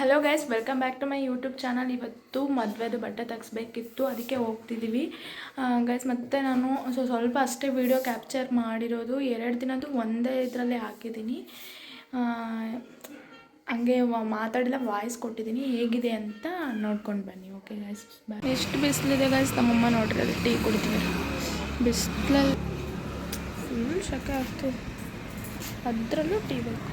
Hello guys welcome back to my YouTube channel ಇವತ್ತು ಮದುವೆದು ಬಟ್ಟೆ ತೆಗಿಸ್ಬೇಕಿತ್ತು, ಅದಕ್ಕೆ ಹೋಗ್ತಿದ್ದೀವಿ ಗೈಸ್ ಮತ್ತು ನಾನು ಸೊ ಸ್ವಲ್ಪ ಅಷ್ಟೇ ವಿಡಿಯೋ ಕ್ಯಾಪ್ಚರ್ ಮಾಡಿರೋದು. ಎರಡು ದಿನದ್ದು ಒಂದೇ ಇದರಲ್ಲಿ ಹಾಕಿದ್ದೀನಿ. ಹಂಗೆ ಮಾತಾಡಿಲ್ಲ ವಾಯ್ಸ್ ಕೊಟ್ಟಿದ್ದೀನಿ. ಹೇಗಿದೆ ಅಂತ ನೋಡ್ಕೊಂಡು ಬನ್ನಿ. ಓಕೆ ಗೈಸ್ ಎಷ್ಟು ಬಿಸಿಲಿದೆ ಗೈಸ್ ನಮ್ಮಮ್ಮ ನೋಡಿರಿ ಅದು ಟೀ ಕುಡಿತೀವಿ ಬಿಸಿಲಲ್ಲಿ ಫುಲ್ ಶಕೆ ಆಗ್ತದೆ. ಅದರಲ್ಲೂ ಟೀ ಬೇಕು.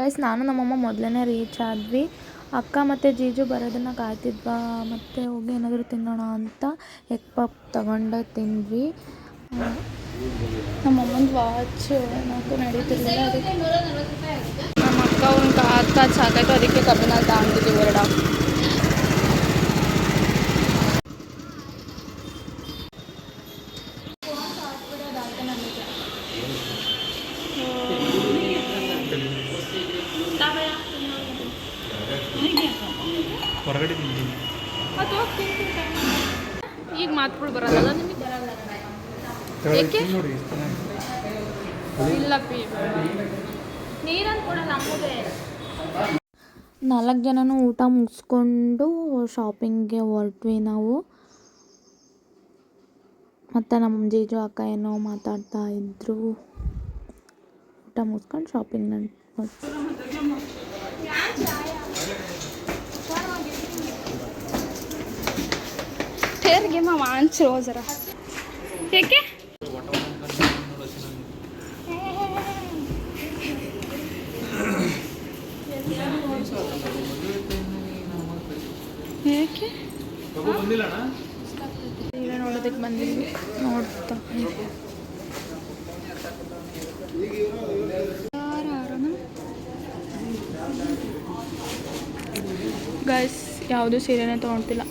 ಗೈಸ್ ನಾನು ನಮ್ಮಮ್ಮ ಮೊದಲನೇ ರೀಚ್ ಆದ್ವಿ. ಅಕ್ಕ ಮತ್ತು ಜೀಜು ಬರೋದನ್ನು ಕಾಯ್ತಿದ್ವಾ. ಮತ್ತು ಹೋಗಿ ಏನಾದರೂ ತಿನ್ನೋಣ ಅಂತ ಎಗ್ ಪಪ್ ತಗೊಂಡು ತಿಂದ್ವಿ. ನಮ್ಮಮ್ಮಂದು ವಾಚ್ ಏನಾದರೂ ನಡೀತಿರ್ಲಿಲ್ಲ ಅದಕ್ಕೆ. ನಮ್ಮ ಅಕ್ಕ ಒಂದು ಕಾದು ಸಾಕಾಯ್ತು ಅದಕ್ಕೆ ಕಬ್ಬಿನ ತಗೊಂಡಿದ್ದೀವಿ ಎರಡು ಹೊರಗಡೆ ತಿಂತೀನಿ. ಈಗ ಮಾತುಗಳು ಬರಲ್ಲ ನಿಮಗೆ ಏಕೆ? ಇಲ್ಲ ಪಿ. ನೀರನ್ನು ಕೂಡ ನಮ್ಮದೇ ನಾಲ್ಕು ಜನನೂ ಊಟ ಮುಗಿಸ್ಕೊಂಡು ಶಾಪಿಂಗ್ಗೆ ಹೊರಟ್ವಿ ನಾವು. ಮತ್ತು ನಮ್ಮ ಜೀಜು ಅಕ್ಕ ಏನೋ ಮಾತಾಡ್ತಾ ಇದ್ರು. ಊಟ ಮುಗಿಸ್ಕೊಂಡು ಶಾಪಿಂಗ್ ಟೇರ್ಗೆ ಮಾ ವಾಂಚು ಜರ ಏಕೆ? ಏಕೆ? ಈಗ ನೋಡೋದಕ್ಕೆ ಬಂದಿದ್ವಿ ನೋಡ್ತಾ ಗೈಸ್ ಯಾವುದು ಸೀರೆನೇ ತೊಗೊಳ್ತಿಲ್ಲ.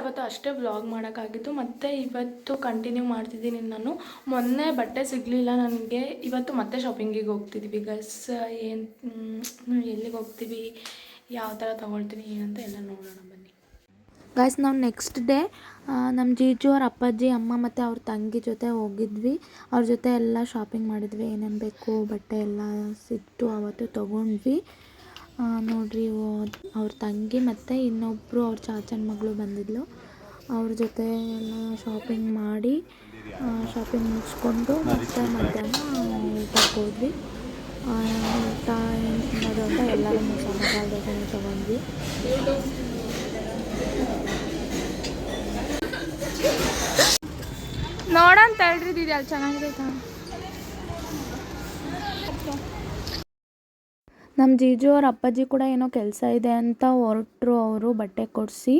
ಅವತ್ತು ಅಷ್ಟೇ ವ್ಲಾಗ್ ಮಾಡೋಕ್ಕಾಗಿತ್ತು ಮತ್ತು ಇವತ್ತು ಕಂಟಿನ್ಯೂ ಮಾಡ್ತಿದ್ದೀನಿ ನಾನು. ಮೊನ್ನೆ ಬಟ್ಟೆ ಸಿಗಲಿಲ್ಲ ನನಗೆ. ಇವತ್ತು ಮತ್ತೆ ಶಾಪಿಂಗಿಗೆ ಹೋಗ್ತಿದ್ವಿ ಗಸ್ ಏನು ಎಲ್ಲಿಗೆ ಹೋಗ್ತೀವಿ, ಯಾವ ಥರ ತೊಗೊಳ್ತೀನಿ, ಏನಂತ ಎಲ್ಲ ನೋಡೋಣ ಬನ್ನಿ. ಗಾಯ್ಸ್ ನಾವು ನೆಕ್ಸ್ಟ್ ಡೇ ನಮ್ಮ ಜೀಜು ಅವ್ರ ಅಪ್ಪಾಜಿ, ಅಮ್ಮ ಮತ್ತು ಅವ್ರ ತಂಗಿ ಜೊತೆ ಹೋಗಿದ್ವಿ. ಅವ್ರ ಜೊತೆ ಎಲ್ಲ ಶಾಪಿಂಗ್ ಮಾಡಿದ್ವಿ, ಏನೇನು ಬೇಕು, ಬಟ್ಟೆ ಎಲ್ಲ ಸಿಕ್ತು, ಅವತ್ತು ತೊಗೊಂಡ್ವಿ. ನೋಡ್ರಿ ಅವ್ರ ತಂಗಿ ಮತ್ತು ಇನ್ನೊಬ್ಬರು ಅವ್ರ ಚಾಚನ ಮಗಳು ಬಂದಿದ್ಲು. ಅವ್ರ ಜೊತೆ ಎಲ್ಲ ಶಾಪಿಂಗ್ ಮಾಡಿ ಶಾಪಿಂಗ್ ಮುಗಿಸ್ಕೊಂಡು ಮತ್ತೆ ಮಧ್ಯಾಹ್ನ ಊಟಕ್ಕೆ ಹೋದ್ವಿ. ತಿನ್ನೋದು ಅಂತ ಎಲ್ಲರೂ ಮಸಾಲ ದೋಸೆನೇ ತೊಗೊಂಡ್ವಿ. ನೋಡಂತ ಹೇಳ್ರಿ ಇದು ಅಲ್ಲಿ ನಮ್ಮ ಜೀಜು ಅವ್ರ ಅಪ್ಪಾಜಿ ಕೂಡ ಏನೋ ಕೆಲಸ ಇದೆ ಅಂತ ಹೊರಟ್ರು ಅವರು ಬಟ್ಟೆ ಕೊಡಿಸಿ.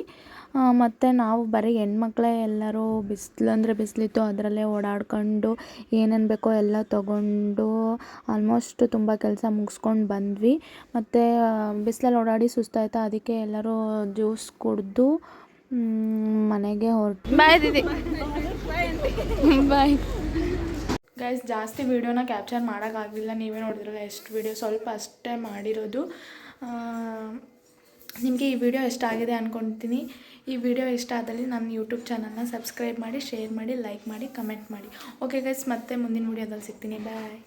ಮತ್ತು ನಾವು ಬರೀ ಹೆಣ್ಮಕ್ಳೇ ಎಲ್ಲರೂ ಬಿಸಿಲು ಅಂದರೆ ಬಿಸಿಲಿತ್ತು ಅದರಲ್ಲೇ ಓಡಾಡ್ಕೊಂಡು ಏನೇನು ಬೇಕೋ ಎಲ್ಲ ತೊಗೊಂಡು ಆಲ್ಮೋಸ್ಟ್ ತುಂಬ ಕೆಲಸ ಮುಗಿಸ್ಕೊಂಡು ಬಂದ್ವಿ. ಮತ್ತು ಬಿಸಿಲಲ್ಲಿ ಓಡಾಡಿ ಸುಸ್ತಾಯ್ತಾ ಅದಕ್ಕೆ ಎಲ್ಲರೂ ಜ್ಯೂಸ್ ಕುಡಿದು ಮನೆಗೆ ಹೊರಟು ಬಾಯ್ ದಿದಿ. ಬಾಯ್. ಗೈಸ್ ಜಾಸ್ತಿ ವೀಡಿಯೋನ ಕ್ಯಾಪ್ಚರ್ ಮಾಡೋಕ್ಕಾಗಲಿಲ್ಲ. ನೀವೇ ನೋಡಿದ್ರಲ್ಲ ಎಷ್ಟು ವೀಡಿಯೋ ಸ್ವಲ್ಪ ಅಷ್ಟೇ ಮಾಡಿರೋದು. ನಿಮಗೆ ಈ ವಿಡಿಯೋ ಇಷ್ಟ ಆಗಿದೆ ಅಂದ್ಕೊಳ್ತೀನಿ ಈ ವಿಡಿಯೋ ಇಷ್ಟ ಆದಲ್ಲಿ ನನ್ನ ಯೂಟ್ಯೂಬ್ ಚಾನಲ್ನ ಸಬ್ಸ್ಕ್ರೈಬ್ ಮಾಡಿ ಶೇರ್ ಮಾಡಿ ಲೈಕ್ ಮಾಡಿ ಕಮೆಂಟ್ ಮಾಡಿ. ಓಕೆ ಗೈಸ್ ಮತ್ತೆ ಮುಂದಿನ ವೀಡಿಯೋದಲ್ಲಿ ಸಿಗ್ತೀನಿ. ಬಾಯ್